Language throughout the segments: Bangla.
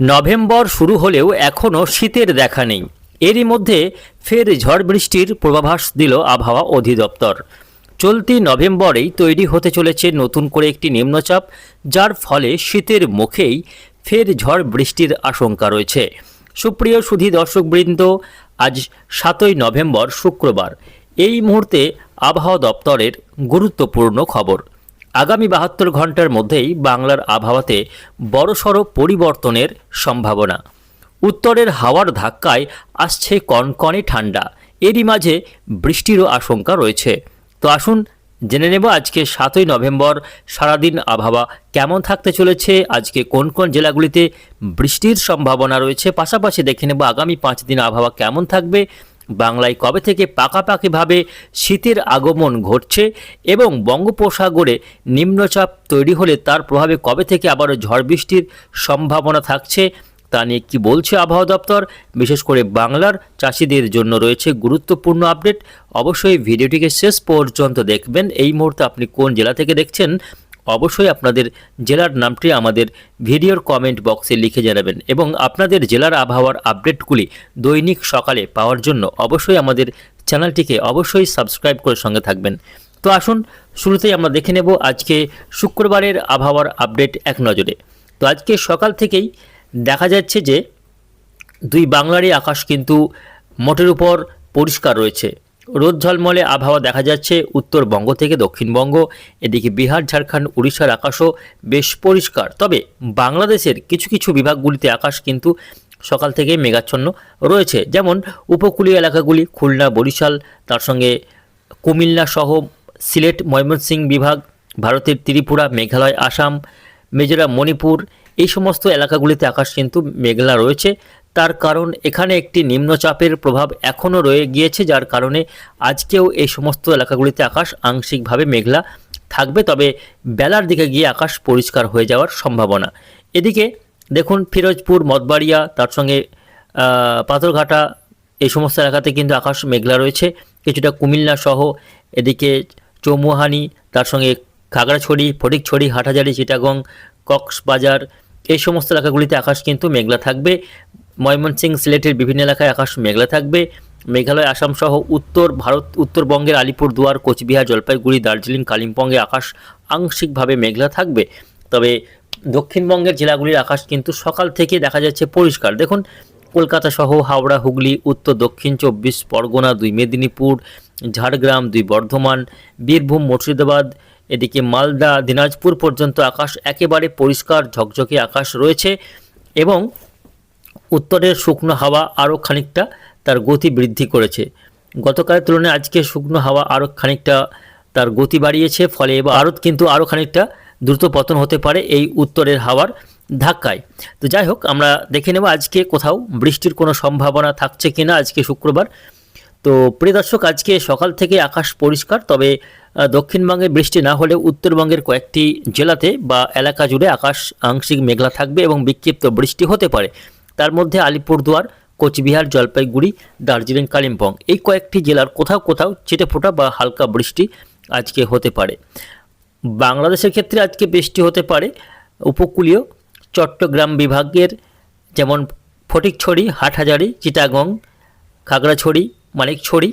নভেম্বর শুরু হলেও এখনও শীতের দেখা নেই। এরই মধ্যে ফের ঝড় বৃষ্টির পূর্বাভাস দিল আবহাওয়া অধিদপ্তর। চলতি নভেম্বরেই তৈরি হতে চলেছে নতুন করে একটি নিম্নচাপ, যার ফলে শীতের মুখেই ফের ঝড় বৃষ্টির আশঙ্কা রয়েছে। সুপ্রিয় সুধী দর্শকবৃন্দ, আজ সাতই নভেম্বর শুক্রবার। এই মুহূর্তে আবহাওয়া দপ্তরের গুরুত্বপূর্ণ খবর। আগামী বাহাত্তর ঘণ্টার মধ্যেই বাংলার আবহাওয়াতে বড়সড় পরিবর্তনের সম্ভাবনা। উত্তরের হাওয়ার ধাক্কায় আসছে কনকনে ঠান্ডা। এরই মাঝে বৃষ্টিরও আশঙ্কা রয়েছে। তো আসুন জেনে নেব আজকে সাতই নভেম্বর সারাদিন আবহাওয়া কেমন থাকতে চলেছে, আজকে কোন কোন জেলাগুলিতে বৃষ্টির সম্ভাবনা রয়েছে, পাশাপাশি দেখে নেব আগামী পাঁচ দিন আবহাওয়া কেমন থাকবে বাংলায় কবে থেকে পাকাপাকিভাবে শীতের আগমন ঘটছে এবং বঙ্গোপসাগরে নিম্নচাপ তৈরি হলে তার প্রভাবে কবে থেকে আবারও ঝড় বৃষ্টির সম্ভাবনা থাকছে তা নিয়ে কী বলছে আবহাওয়া দপ্তর? বিশেষ করে বাংলার চাষিদের জন্য রয়েছে গুরুত্বপূর্ণ আপডেট। অবশ্যই ভিডিওটিকে শেষ পর্যন্ত দেখবেন। এই মুহূর্তে আপনি কোন জেলা থেকে দেখছেন অবশ্যই আপনাদের জেলার নামটি আমাদের ভিডিওর কমেন্ট বক্সে লিখে জানাবেন এবং আপনাদের জেলার আবহাওয়ার আপডেটগুলি দৈনিক সকালে পাওয়ার জন্য অবশ্যই আমাদের চ্যানেলটিকে অবশ্যই সাবস্ক্রাইব করে সঙ্গে থাকবেন। তো আসুন, শুরুতেই আমরা দেখে নেব আজকে শুক্রবারের আবহাওয়ার আপডেট এক নজরে। তো আজকে সকাল থেকেই দেখা যাচ্ছে যে দুই বাংলারই আকাশ কিন্তু মোটের উপর পরিষ্কার রয়েছে। রোদ ঝলমলে আবহাওয়া দেখা যাচ্ছে উত্তরবঙ্গ থেকে দক্ষিণবঙ্গ, এদিকে বিহার, ঝাড়খণ্ড, উড়িষ্যার আকাশও বেশ পরিষ্কার। তবে বাংলাদেশের কিছু কিছু বিভাগগুলিতে আকাশ কিন্তু সকাল থেকে মেঘাচ্ছন্ন রয়েছে। যেমন উপকূলীয় এলাকাগুলি খুলনা, বরিশাল, তার সঙ্গে কুমিল্লা সহ সিলেট, ময়মনসিংহ বিভাগ, ভারতের ত্রিপুরা, মেঘালয়, আসাম, মিজোরাম, মণিপুর, এই সমস্ত এলাকাগুলিতে আকাশ কিন্তু মেঘলা রয়েছে। তার কারণ এখানে একটি নিম্নচাপের প্রভাব এখনও রয়ে গিয়েছে, যার কারণে আজকেও এই সমস্ত এলাকাগুলিতে আকাশ আংশিকভাবে মেঘলা থাকবে। তবে বেলার দিকে গিয়ে আকাশ পরিষ্কার হয়ে যাওয়ার সম্ভাবনা। এদিকে দেখুন, ফিরোজপুর মতবাড়িয়া তার সঙ্গে পাথরঘাটা, এই সমস্ত এলাকাতে কিন্তু আকাশ মেঘলা রয়েছে। কিছুটা কুমিল্লা সহ এদিকে চৌমুহানি, তার সঙ্গে খাগড়াছড়ি, ফটিকছড়ি হাটাজারি চিটাগং, কক্সবাজার, এই সমস্ত এলাকাগুলিতে আকাশ কিন্তু মেঘলা থাকবে। ময়মনসিংহ সিলেটের বিভিন্ন এলাকায় আকাশ মেঘলা থাকবে। মেঘালয়, আসাম সহ উত্তর ভারত, উত্তরবঙ্গের আলিপুরদুয়ার কোচবিহার, জলপাইগুড়ি, দার্জিলিং, কালিম্পংয়ে আকাশ আংশিকভাবে মেঘলা থাকবে। তবে দক্ষিণবঙ্গের জেলাগুলির আকাশ কিন্তু সকাল থেকে দেখা যাচ্ছে পরিষ্কার। দেখুন, কলকাতা সহ হাওড়া, হুগলি, উত্তর, দক্ষিণ চব্বিশ, পরগনা, দুই মেদিনীপুর, ঝাড়গ্রাম, দুই বর্ধমান, বীরভূম, মুর্শিদাবাদ, এদিকে মালদা, দিনাজপুর পর্যন্ত আকাশ একেবারে পরিষ্কার, ঝকঝকে আকাশ রয়েছে এবং উত্তরের শুকনো হাওয়া আরও খানিকটা তার গতি বৃদ্ধি করেছে। গতকালের তুলনায় আজকে শুকনো হাওয়া আরও খানিকটা তার গতি বাড়িয়েছে, ফলে এবার আরও কিন্তু আরও খানিকটা দ্রুত পতন হতে পারে এই উত্তরের হাওয়ার ধাক্কায়। তো যাই হোক, আমরা দেখে নেব আজকে কোথাও বৃষ্টির কোনো সম্ভাবনা থাকছে কি না আজকে শুক্রবার। তো প্রিয় দর্শক, আজকে সকাল থেকে আকাশ পরিষ্কার, তবে দক্ষিণবঙ্গে বৃষ্টি না হলে উত্তরবঙ্গের কয়েকটি জেলাতে বা এলাকা জুড়ে আকাশ আংশিক মেঘলা থাকবে এবং বিক্ষিপ্ত বৃষ্টি হতে পারে। তার মধ্যে আলিপুরদুয়ার, কোচবিহার, জলপাইগুড়ি, দার্জিলিং, কালিম্পং এই কয়েকটি জেলার কোথাও কোথাও ছিটেফোঁটা বা হালকা বৃষ্টি আজকে হতে পারে। বাংলাদেশের ক্ষেত্রে আজকে বৃষ্টি হতে পারে। উপকূলীয় চট্টগ্রাম বিভাগের যেমন ফটিকছড়ি, হাটহাজারি, চিটাগং, খাগড়াছড়ি, মানিকছড়ি,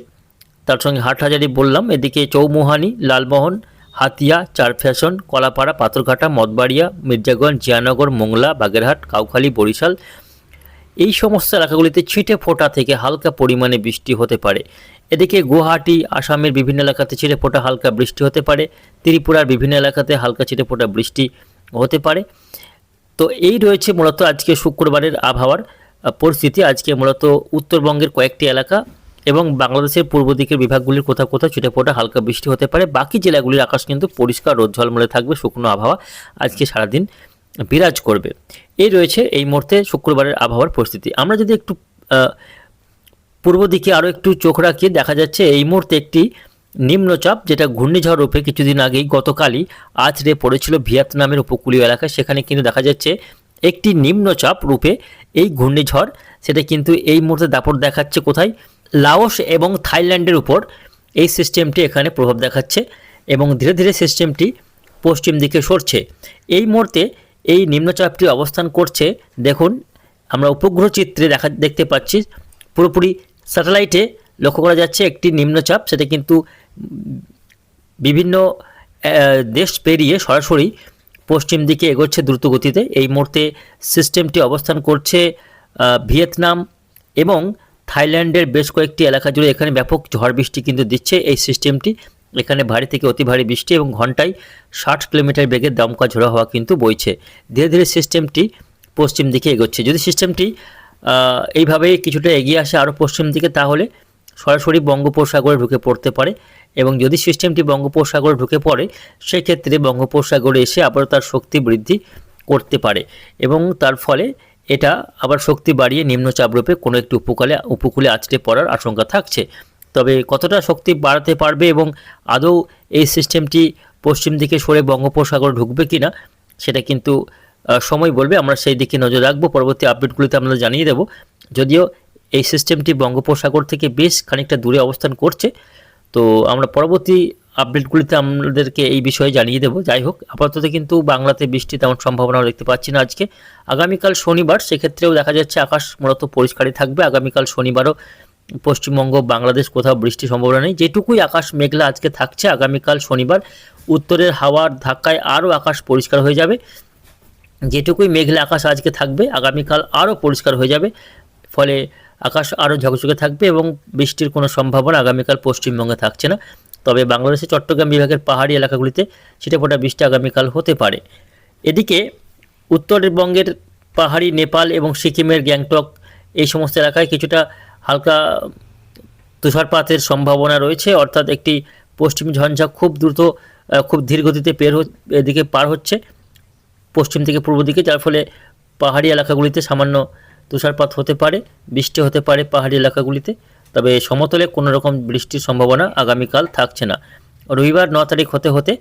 তার সঙ্গে হাটহাজারি বললাম, এদিকে চৌমুহানি, লালমোহন, হাতিয়া, চারফ্যাশন, কলাপাড়া, পাথরঘাটা, মদবাড়িয়া, মির্জাগঞ্জ, জিয়ানগর, মোংলা, বাগেরহাট, কাউখালী, বরিশাল এই সমস্ত এলাকাগুলিতে ছিটে ফোঁটা থেকে হালকা পরিমাণে বৃষ্টি হতে পারে। এদিকে গুয়াহাটি, আসামের বিভিন্ন এলাকাতে ছিটে ফোঁটা হালকা বৃষ্টি হতে পারে। ত্রিপুরার বিভিন্ন এলাকাতে হালকা ছিটে ফোঁটা বৃষ্টি হতে পারে। তো এই রয়েছে মূলত আজকে শুক্রবারের আবহাওয়ার পরিস্থিতি। আজকে মূলত উত্তরবঙ্গের কয়েকটি এলাকা এবং বাংলাদেশের পূর্ব দিকের বিভাগগুলির কোথাও কোথাও ছিটে ফোঁটা হালকা বৃষ্টি হতে পারে। বাকি জেলাগুলির আকাশ কিন্তু পরিষ্কার রোদ ঝলমলে থাকবে, শুকনো আবহাওয়া আজকে সারাদিন বিরাজ করবে। এই রয়েছে এই মুহূর্তে শুক্রবারের আবহাওয়ার পরিস্থিতি। আমরা যদি একটু পূর্ব দিকে আরও একটু চোখ রাখিয়ে দেখা যাচ্ছে, এই মুহূর্তে একটি নিম্নচাপ যেটা ঘূর্ণিঝড় রূপে কিছুদিন আগেই গতকালই আছড়ে পড়েছিল ভিয়েতনামের উপকূলীয় এলাকায়। সেখানে কিন্তু দেখা যাচ্ছে একটি নিম্নচাপ রূপে এই ঘূর্ণিঝড়, সেটা কিন্তু এই মুহূর্তে দাপট দেখাচ্ছে কোথায়? লাওস এবং থাইল্যান্ডের উপর এই সিস্টেমটি এখানে প্রভাব দেখাচ্ছে এবং ধীরে ধীরে সিস্টেমটি পশ্চিম দিকে সরছে। এই মুহূর্তে এই নিম্নচাপটি অবস্থান করছে, দেখুন, আমরা উপগ্রহ চিত্রে দেখা, দেখতে পাচ্ছি, পুরোপুরি স্যাটেলাইটে লক্ষ্য করা যাচ্ছে একটি নিম্নচাপ, সেটা কিন্তু বিভিন্ন দেশ পেরিয়ে সরাসরি পশ্চিম দিকে এগোচ্ছে দ্রুত গতিতে এই মুহূর্তে সিস্টেমটি অবস্থান করছে ভিয়েতনাম এবং থাইল্যান্ডের বেশ কয়েকটি এলাকা জুড়ে এখানে ব্যাপক ঝড় বৃষ্টি কিন্তু দিচ্ছে এই সিস্টেমটি। এখানে ভারী থেকে অতি ভারী বৃষ্টি এবং ঘন্টায় ষাট কিলোমিটার বেগে দমকা ঝোড়ো হওয়া কিন্তু বইছে। ধীরে ধীরে সিস্টেমটি পশ্চিম দিকে এগোচ্ছে। যদি সিস্টেমটি আহ, এইভাবেই কিছুটা এগিয়ে আসে আরও পশ্চিম দিকে তাহলে সরাসরি বঙ্গোপসাগরে ঢুকে পড়তে পারে এবং যদি সিস্টেমটি বঙ্গোপসাগরে ঢুকে পড়ে সেক্ষেত্রে বঙ্গোপসাগরে এসে আবার তার শক্তি বৃদ্ধি করতে পারে এবং তার ফলে এটা আবার শক্তি বাড়িয়ে নিম্নচাপরূপে কোনো একটি উপকূলে উপকূলে আছড়ে পড়ার আশঙ্কা থাকছে। তবে কতটা শক্তি বাড়াতে পারবে এবং আদৌ এই সিস্টেমটি পশ্চিম দিকে সরে বঙ্গোপসাগর ঢুকবে কিনা, সেটা কিন্তু সময় বলবে। আমরা সেই দিকে নজর রাখব। পরবর্তী আপডেটগুলিতে আমরা জানিয়ে দেব। যদিও এই সিস্টেমটি বঙ্গোপসাগর থেকে বেশ খানিকটা দূরে অবস্থান করছে, তো আমরা পরবর্তী আপডেটগুলিতে আমাদেরকে এই বিষয়ে জানিয়ে দেবো। যাই হোক, আপাতত কিন্তু বাংলাতে বৃষ্টি তেমন সম্ভাবনা দেখতে পাচ্ছি না আজকে। আগামীকাল শনিবার, সেক্ষেত্রেও দেখা যাচ্ছে আকাশ মূলত পরিষ্কারই থাকবে। আগামীকাল শনিবারও পশ্চিমবঙ্গ, বাংলাদেশ কোথাও বৃষ্টির সম্ভাবনা নেই। যেটুকুই আকাশ মেঘলা আজকে থাকছে, আগামীকাল শনিবার উত্তরের হাওয়ার ধাক্কায় আরও আকাশ পরিষ্কার হয়ে যাবে। যেটুকুই মেঘলা আকাশ আজকে থাকবে, আগামীকাল আরও পরিষ্কার হয়ে যাবে। ফলে আকাশ আরও ঝকঝকে থাকবে এবং বৃষ্টির কোনো সম্ভাবনা আগামীকাল পশ্চিমবঙ্গে থাকছে না। তবে বাংলাদেশের চট্টগ্রাম বিভাগের পাহাড়ি এলাকাগুলিতে ছিটেফোঁটা বৃষ্টি আগামীকাল হতে পারে। এদিকে উত্তরবঙ্গের পাহাড়ি নেপাল এবং সিকিমের গ্যাংটক এই সমস্ত এলাকায় কিছুটা হালকা তুষারপাতের সম্ভাবনা রয়েছে, অর্থাৎ একটি পশ্চিম ঝঞ্ঝা খুব দ্রুত খুব ধীর গতিতে পের এদিকে পার হচ্ছে পশ্চিম থেকে পূর্ব দিকে, যার ফলে পাহাড়ি এলাকাগুলিতে সামান্য তুষারপাত হতে পারে, বৃষ্টি হতে পারে পাহাড়ি এলাকাগুলিতে। তবে সমতলে কোনো রকম বৃষ্টির সম্ভাবনা আগামীকাল থাকছে না। রবিবার ন তারিখ হতে হতে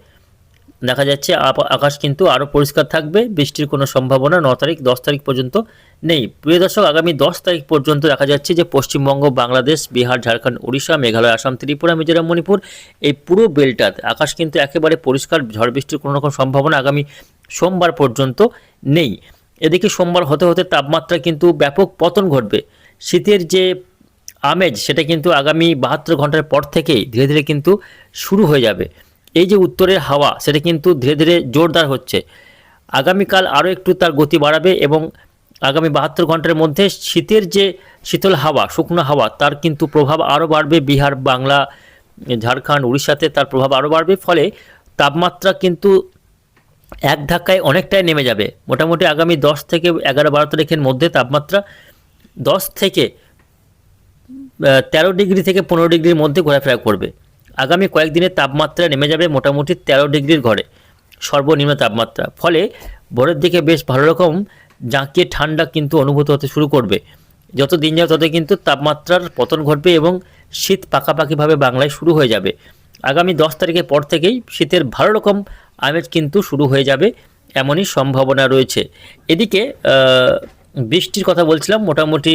দেখা যাচ্ছে আকাশ কিন্তু আরও পরিষ্কার থাকবে, বৃষ্টির কোনো সম্ভাবনা ন তারিখ, দশ তারিখ পর্যন্ত নেই। প্রিয় দর্শক, আগামী দশ তারিখ পর্যন্ত দেখা যাচ্ছে যে পশ্চিমবঙ্গ, বাংলাদেশ, বিহার, ঝাড়খণ্ড, উড়িষ্যা, মেঘালয়, আসাম, ত্রিপুরা, মিজোরাম, মণিপুর এই পুরো বেলটাতে আকাশ কিন্তু একেবারে পরিষ্কার, ঝড় বৃষ্টির কোনো রকম সম্ভাবনা আগামী সোমবার পর্যন্ত নেই। এদিকে সোমবার হতে হতে তাপমাত্রা কিন্তু ব্যাপক পতন ঘটবে। শীতের যে আমেজ, সেটা কিন্তু আগামী বাহাত্তর ঘণ্টার পর থেকেই ধীরে ধীরে কিন্তু শুরু হয়ে যাবে। এই যে উত্তরের হাওয়া, সেটা কিন্তু ধীরে ধীরে জোরদার হচ্ছে। আগামীকাল আরও একটু তার গতি বাড়াবে এবং আগামী বাহাত্তর ঘণ্টার মধ্যে শীতের যে শীতল হাওয়া, শুকনো হাওয়া, তার কিন্তু প্রভাব আরও বাড়বে। বিহার, বাংলা, ঝাড়খণ্ড, উড়িষ্যাতে তার প্রভাব আরও বাড়বে, ফলে তাপমাত্রা কিন্তু এক ধাক্কায় অনেকটাই নেমে যাবে। মোটামুটি আগামী দশ থেকে এগারো বারো তারিখের মধ্যে তাপমাত্রা দশ থেকে তেরো ডিগ্রি থেকে পনেরো ডিগ্রির মধ্যে ঘোরাফেরা করবে। আগামী কয়েকদিনের তাপমাত্রা নেমে যাবে মোটামুটি তেরো ডিগ্রির ঘরে, সর্বনিম্ন তাপমাত্রা। ফলে ভোরের দিকে বেশ ভালো রকম জাঁকিয়ে ঠান্ডা কিন্তু অনুভূত হতে শুরু করবে। যত দিন যাবে তত কিন্তু তাপমাত্রার পতন ঘটবে এবং শীত পাকাপাকিভাবে বাংলায় শুরু হয়ে যাবে। আগামী দশ তারিখের পর থেকেই শীতের ভালো রকম আমেজ কিন্তু শুরু হয়ে যাবে এমনই সম্ভাবনা রয়েছে। এদিকে বৃষ্টির কথা বলছিলাম, মোটামুটি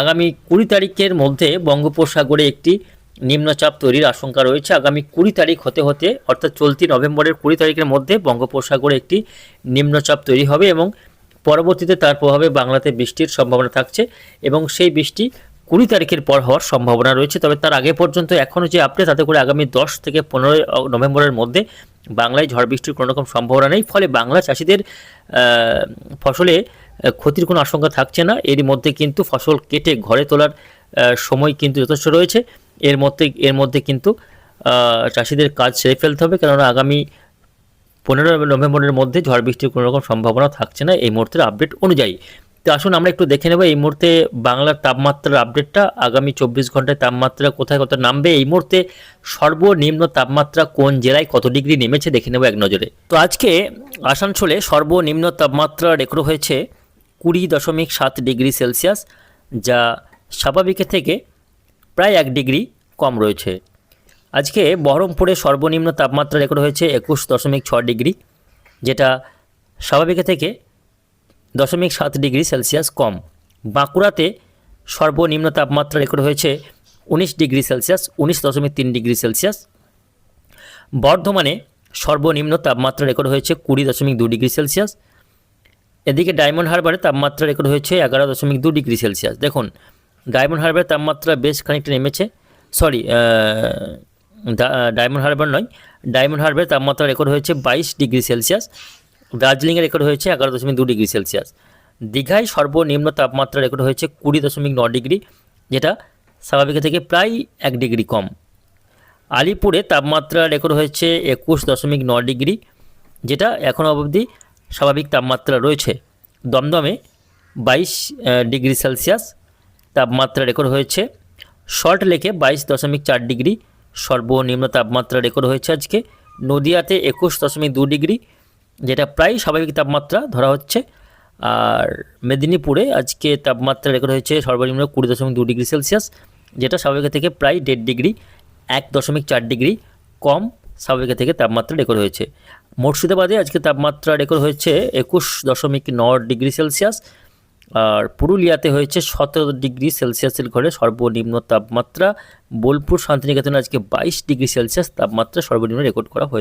আগামী কুড়ি তারিখের মধ্যে বঙ্গোপসাগরে একটি নিম্নচাপ তৈরির আশঙ্কা রয়েছে। আগামী কুড়ি তারিখ হতে হতে, অর্থাৎ চলতি নভেম্বরের কুড়ি তারিখের মধ্যে বঙ্গোপসাগরে একটি নিম্নচাপ তৈরি হবে এবং পরবর্তীতে তার প্রভাবে বাংলাতে বৃষ্টির সম্ভাবনা থাকছে এবং সেই বৃষ্টি কুড়ি তারিখের পর হওয়ার সম্ভাবনা রয়েছে। তবে তার আগে পর্যন্ত এখনও যে আপডেট তাতে করে আগামী দশ থেকে পনেরোই নভেম্বরের মধ্যে বাংলায় ঝড় বৃষ্টির কোনো রকম সম্ভাবনা নেই। ফলে বাংলা চাষিদের ফসলে ক্ষতির কোনো আশঙ্কা থাকছে না। এরই মধ্যে কিন্তু ফসল কেটে ঘরে তোলার সময় কিন্তু যথেষ্ট রয়েছে। এর মধ্যে এর মধ্যে কিন্তু চাষিদের কাজ সেরে ফেলতে হবে। কেননা আগামী পনেরো নভেম্বরের মধ্যে ঝড় বৃষ্টির কোনো রকম সম্ভাবনা থাকছে না এই মুহূর্তের আপডেট অনুযায়ী। তো আসুন আমরা একটু দেখে নেব এই মুহূর্তে বাংলার তাপমাত্রার আপডেটটা আগামী চব্বিশ ঘন্টায় তাপমাত্রা কোথায় কত নামবে? এই মুহূর্তে সর্বনিম্ন তাপমাত্রা কোন জেলায় কত ডিগ্রি নেমেছে দেখে নেব এক নজরে। তো আজকে আসানসোলে সর্বনিম্ন তাপমাত্রা রেকর্ড হয়েছে কুড়ি দশমিক সাত ডিগ্রি সেলসিয়াস, যা স্বাভাবিকের থেকে প্রায় এক ডিগ্রি কম রয়েছে। আজকে বহরমপুরে সর্বনিম্ন তাপমাত্রা রেকর্ড হয়েছে একুশ দশমিক ছ ডিগ্রি, যেটা স্বাভাবিকের থেকে দশমিক সাত ডিগ্রি সেলসিয়াস কম। বাঁকুড়াতে সর্বনিম্ন তাপমাত্রা রেকর্ড হয়েছে উনিশ ডিগ্রি সেলসিয়াস, উনিশ দশমিক তিন ডিগ্রি সেলসিয়াস। বর্ধমানে সর্বনিম্ন তাপমাত্রা রেকর্ড হয়েছে কুড়ি দশমিক দু ডিগ্রি সেলসিয়াস। এদিকে ডায়মন্ড হারবারে তাপমাত্রা রেকর্ড হয়েছে এগারো দশমিক দু ডিগ্রি সেলসিয়াস। দেখুন ডায়মন্ড হারবারের তাপমাত্রা বেশ খানিকটা নেমেছে। সরি ডায়মন্ড হারবার নয় ডায়মন্ড হারবারের তাপমাত্রা রেকর্ড হয়েছে বাইশ ডিগ্রি সেলসিয়াস। দার্জিলিংয়ে রেকর্ড হয়েছে এগারো দশমিক দু ডিগ্রি সেলসিয়াস। দীঘায় সর্বনিম্ন তাপমাত্রা রেকর্ড হয়েছে কুড়ি দশমিক ন ডিগ্রি, যেটা স্বাভাবিকের থেকে প্রায় এক ডিগ্রি কম। আলিপুরে তাপমাত্রা রেকর্ড হয়েছে একুশ দশমিক ন ডিগ্রি, যেটা এখনও অবধি স্বাভাবিক তাপমাত্রা রয়েছে। দমদমে বাইশ ডিগ্রি সেলসিয়াস। তাপমাত্রা রেকর্ড হয়েছে। সল্ট লেকে বাইশ দশমিক চার ডিগ্রি। সর্বনিম্ন তাপমাত্রা রেকর্ড হয়েছে আজকে। নদিয়াতে একুশ দশমিক দু ডিগ্রি, যেটা প্রায় স্বাভাবিক তাপমাত্রা ধরা হচ্ছে। আর মেদিনীপুরে আজকে তাপমাত্রা রেকর্ড হয়েছে সর্বনিম্ন কুড়ি দশমিক দু ডিগ্রি সেলসিয়াস, যেটা স্বাভাবিকের থেকে প্রায় দেড় ডিগ্রি, এক দশমিক চার ডিগ্রি কম স্বাভাবিকের থেকে তাপমাত্রা রেকর্ড হয়েছে। মুর্শিদাবাদে আজকে তাপমাত্রা রেকর্ড হয়েছে একুশ দশমিক ন ডিগ্রি সেলসিয়াস আর পুরুলিয়াতে হয়েছে সতেরো ডিগ্রি সেলসিয়াসের ঘরে সর্বনিম্ন তাপমাত্রা, বোলপুর শান্তিনিকেতনে আজকে বাইশ ডিগ্রি সেলসিয়াস তাপমাত্রা সর্বনিম্ন রেকর্ড করা হয়েছে।